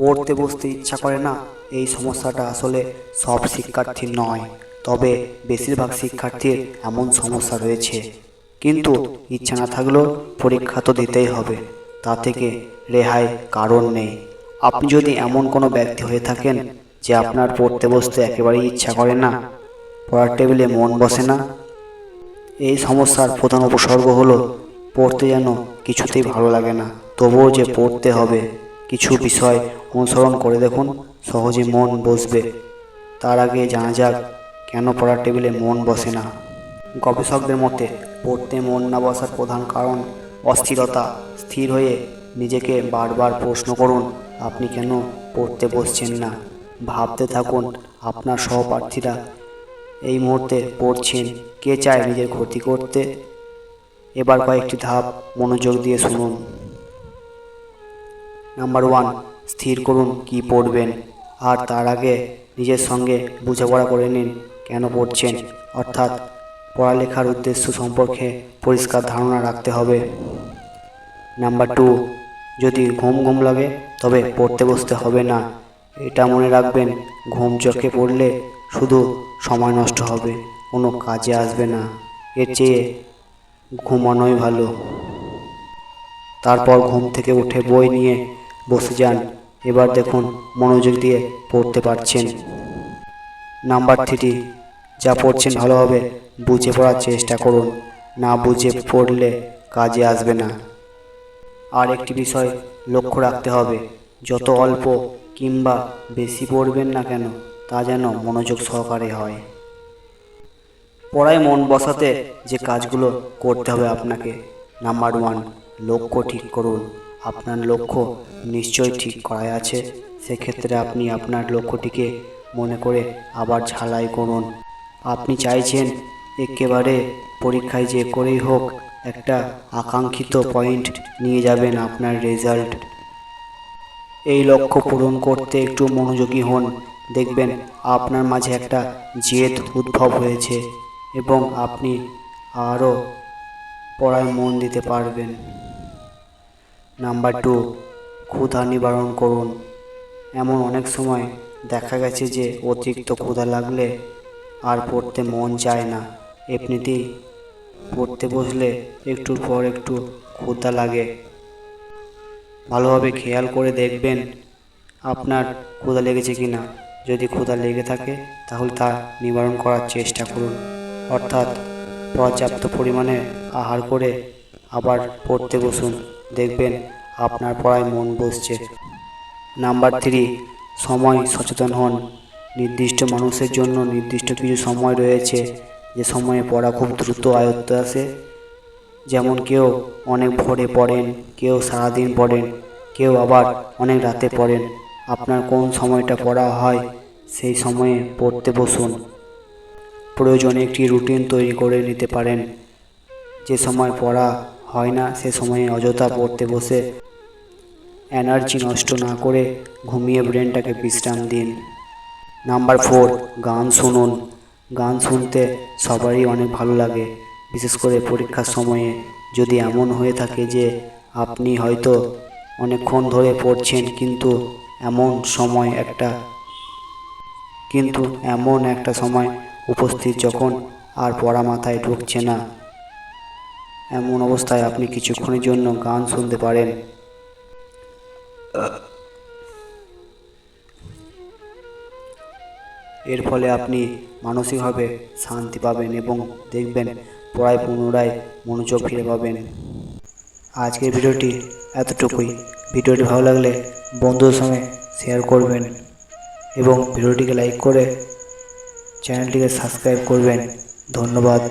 পড়তে বসতে ইচ্ছা করে না, এই সমস্যাটা আসলে সব শিক্ষার্থীর নয়। তবে বেশিরভাগ শিক্ষার্থীর এমন সমস্যা রয়েছে। কিন্তু ইচ্ছা না থাকলেও পরীক্ষা তো দিতেই হবে, তা থেকে রেহাই কারণ নেই। আপনি যদি এমন কোনো ব্যক্তি হয়ে থাকেন যে আপনার পড়তে বসতে একেবারেই ইচ্ছা করে না, পড়ার টেবিলে মন বসে না, এই সমস্যার প্রধান উপসর্গ হলো, পড়তে যেন কিছুতেই ভালো লাগে না, তবুও যে পড়তে হবে কিছু বিষয় অনুসরণ করে দেখুন, সহজে মন বসবে। তার আগে জানা যাক, কেন পড়ার টেবিলে মন বসে না? গবেষকদের মতে, পড়তে মন না বসার প্রধান কারণ অস্থিরতা। স্থির হয়ে নিজেকে বারবার প্রশ্ন করুন, আপনি কেন পড়তে বসছেন না? ভাবতে থাকুন, আপনার সহপ্রার্থীরা এই মুহূর্তে পড়ছেন। কে চায় নিজের ক্ষতি করতে? এবার কয়েকটি ধাপ মনোযোগ দিয়ে শুনুন। নাম্বার ওয়ান স্থির করুন কি পড়বেন। আর তার আগে নিজের সঙ্গে বোঝাপড়া করে নিন কেন পড়ছেন। অর্থাৎ পড়ালেখার উদ্দেশ্য সম্পর্কে পরিষ্কার ধারণা রাখতে হবে। নাম্বার টু যদি ঘুম ঘুম লাগে, তবে পড়তে বসতে হবে না। এটা মনে রাখবেন, ঘুম চোখে পড়লে শুধু সময় নষ্ট হবে, কোনো কাজে আসবে না। এর চেয়ে ঘুমানোই ভালো। তারপর ঘুম থেকে উঠে বই নিয়ে বসে যান এবার দেখুন, মনোযোগ দিয়ে পড়তে পারছেন। নাম্বার থ্রি যা পড়ছেন ভালোভাবে বুঝে পড়ার চেষ্টা করুন। না বুঝে পড়লে কাজে আসবে না। আর একটি বিষয় লক্ষ্য রাখতে হবে, যত অল্প কিংবা বেশি পড়বেন না কেন, তা যেন মনোযোগ সহকারে হয়। পড়ায় মন বসাতে যে কাজগুলো করতে হবে আপনাকে, নাম্বার ওয়ান, লক্ষ্য ঠিক করুন। আপনার লক্ষ্য নিশ্চয়ই ঠিক করাই আছে। সেক্ষেত্রে আপনি আপনার লক্ষ্যটিকে মনে করে আবার ঝালাই করুন। আপনি চাইছেন একেবারে পরীক্ষায় যে করেই হোক একটা আকাঙ্ক্ষিত পয়েন্ট নিয়ে যাবেন আপনার রেজাল্ট। এই লক্ষ্য পূরণ করতে একটু মনোযোগী হন। দেখবেন আপনার মাঝে একটা জেদ উদ্ভব হয়েছে এবং আপনি আরও পড়ায় মন দিতে পারবেন। নাম্বার টু ক্ষুধা নিবারণ করুন। এমন অনেক সময় দেখা গেছে যে অতিরিক্ত ক্ষুধা লাগলে আর পড়তে মন চায় না। এমনিতেই পড়তে বসলে একটুর পর একটু ক্ষুধা লাগে। ভালোভাবে খেয়াল করে দেখবেন আপনার ক্ষুধা লেগেছে কি না যদি ক্ষুধা লেগে থাকে, তাহলে তা নিবারণ করার চেষ্টা করুন। অর্থাৎ পর্যাপ্ত পরিমাণে আহার করে আবার পড়তে বসুন। দেখবেন আপনার পড়ায় মন বসছে। নাম্বার থ্রি সময় সচেতন হন। নির্দিষ্ট মানুষের জন্য নির্দিষ্ট কিছু সময় রয়েছে, যে সময়ে পড়া খুব দ্রুত আয়ত্তে আসে। যেমন কেউ অনেক ভোরে পড়েন, কেউ সারাদিন পড়েন, কেউ আবার অনেক রাতে পড়েন। আপনার কোন সময়টা পড়া হয়, সেই সময়ে পড়তে বসুন। প্রয়োজনে একটি রুটিন তৈরি করে নিতে পারেন। যে সময় পড়া হয় না সে সময়ে অযথা পড়তে বসে। এনার্জি নষ্ট না করে ঘুমিয়ে ব্রেনটাকে বিশ্রাম দিন। নাম্বার ফোর, গান শুনুন। গান শুনতে সবারই অনেক ভালো লাগে, বিশেষ করে পরীক্ষার সময়ে। যদি এমন হয়ে থাকে যে আপনি হয়তো অনেকক্ষণ ধরে পড়ছেন, কিন্তু এমন সময় একটা কিন্তু এমন একটা সময় উপস্থিত যখন আর পড়া মাথায় ঢুকছে না। এমন অবস্থায় আপনি কিছুক্ষণের জন্য গান শুনতে পারেন। এর ফলে আপনি মানসিকভাবে শান্তি পাবেন এবং দেখবেন পড়ায় পুনরায় মনোযোগ ফিরে পাবেন। আজকের ভিডিওটি এতটুকুই। ভিডিওটি ভালো লাগলে বন্ধুদের সঙ্গে শেয়ার করবেন এবং ভিডিওটিকে লাইক করে চ্যানেলটিকে সাবস্ক্রাইব করবেন। ধন্যবাদ।